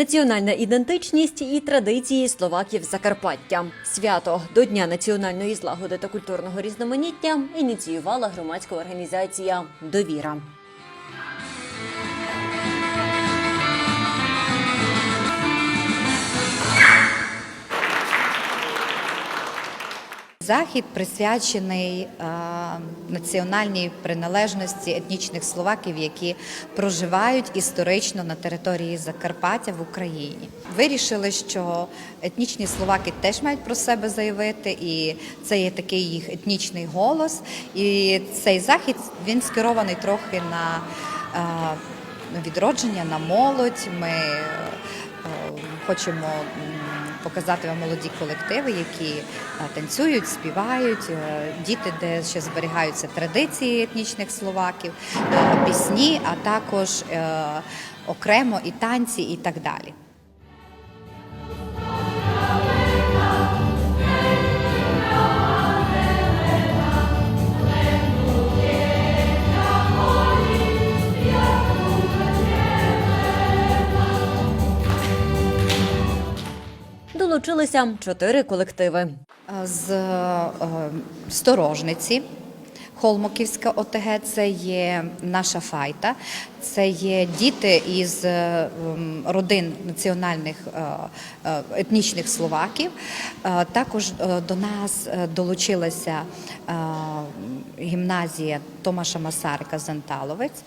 Національна ідентичність і традиції словаків Закарпаття. Свято до Дня національної злагоди та культурного різноманіття ініціювала громадська організація Довіра. Захід присвячений е, національній приналежності етнічних словаків, які проживають історично на території Закарпаття в Україні. Вирішили, що етнічні словаки теж мають про себе заявити, і це є такий їх етнічний голос. І цей захід він скерований трохи на е, відродження, на молодь. Ми е, хочемо показати вам молоді колективи, які е, танцюють, співають, е, діти, де ще зберігаються традиції етнічних словаків, е, пісні, а також окремо і танці, і так далі. Долучилися чотири колективи. З е, сторожниці. Холмоківська ОТГ це є наша файта, це є діти із е, родин національних е, е, етнічних словаків. Е, Також е, до нас е, долучилася е, гімназія Томаша Масарика Занталовець.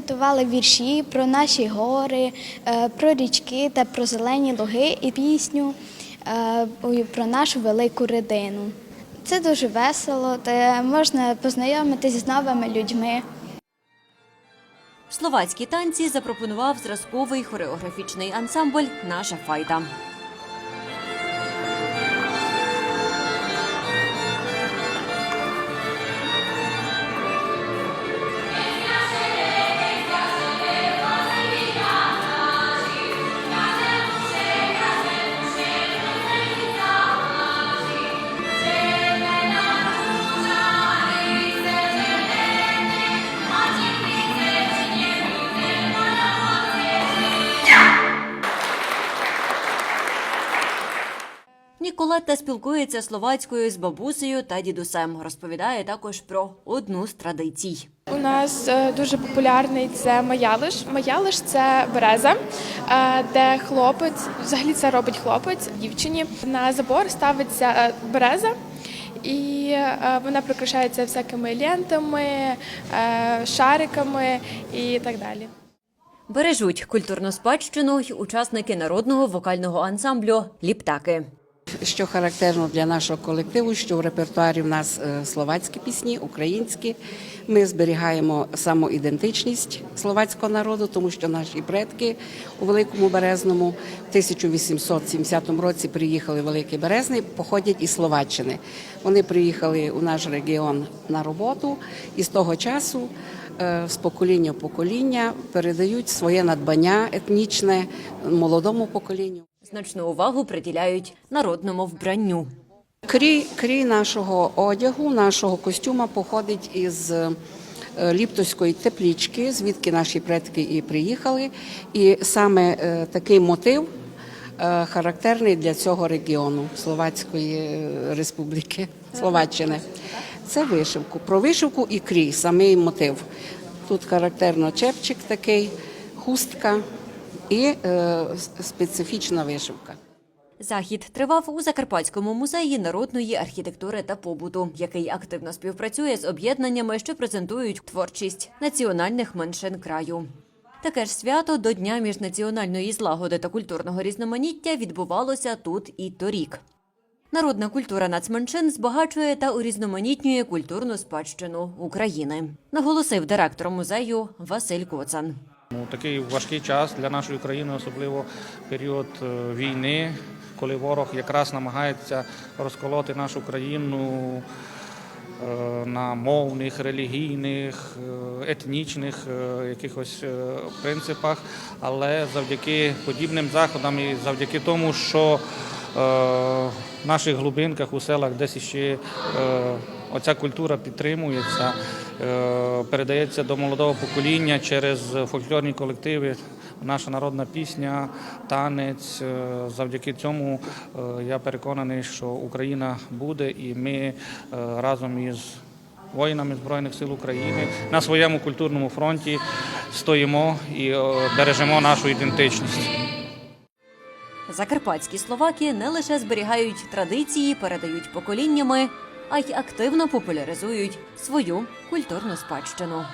Ми приготували вірші про наші гори, е, про річки та про зелені луги і пісню е, про нашу велику родину. Це дуже весело, та можна познайомитись з новими людьми. Словацькі танці запропонував зразковий хореографічний ансамбль Наша файта. Ніколетта спілкується словацькою з бабусею та дідусем. Розповідає також про одну з традицій. У нас е, дуже популярний це маялиш. Маялиш це береза, е, де хлопець, взагалі це робить хлопець дівчині. На забор ставиться е, береза. І вона прикрашається всякими лентами, шариками і так далі. Бережуть культурну спадщину й учасники народного вокального ансамблю Ліптаки. Що характерно для нашого колективу, що в репертуарі в нас е, словацькі пісні, українські. Ми зберігаємо самоідентичність словацького народу, тому що наші предки у Великому Березному в 1870 році приїхали в Великий Березний, походять із Словаччини. Вони приїхали у наш регіон на роботу і з того часу з покоління в покоління передають своє надбання етнічне молодому поколінню. Значну увагу приділяють народному вбранню. Крій, крій нашого одягу, нашого костюма походить із е, ліптоської теплічки, звідки наші предки і приїхали. І саме е, такий мотив е, характерний для цього регіону Словацької е, республіки, Словаччини. Це вишивку. Про вишивку і крій, самий мотив. Тут характерно чепчик такий, хустка і е, специфічна вишивка. Захід тривав у Закарпатському музеї народної архітектури та побуту, який активно співпрацює з об'єднаннями, що презентують творчість національних меншин краю. Таке ж свято до Дня міжнаціональної злагоди та культурного різноманіття відбувалося тут і торік. Народна культура нацменшин збагачує та урізноманітнює культурну спадщину України, наголосив директор музею Василь Коцан. Ну, такий важкий час для нашої країни, особливо період е, війни, коли ворог якраз намагається розколоти нашу країну е, на мовних, релігійних, е, етнічних якихось принципах. Але завдяки подібним заходам і завдяки тому, що в наших глибинках у селах десь ще е, оця культура підтримується, е, передається до молодого покоління через фольклорні колективи. Наша народна пісня, танець. Е, Завдяки цьому е, я переконаний, що Україна буде, і ми е, разом із воїнами Збройних сил України на своєму культурному фронті стоїмо і е, бережемо нашу ідентичність. Закарпатські словаки не лише зберігають традиції, передають поколіннями, а й активно популяризують свою культурну спадщину.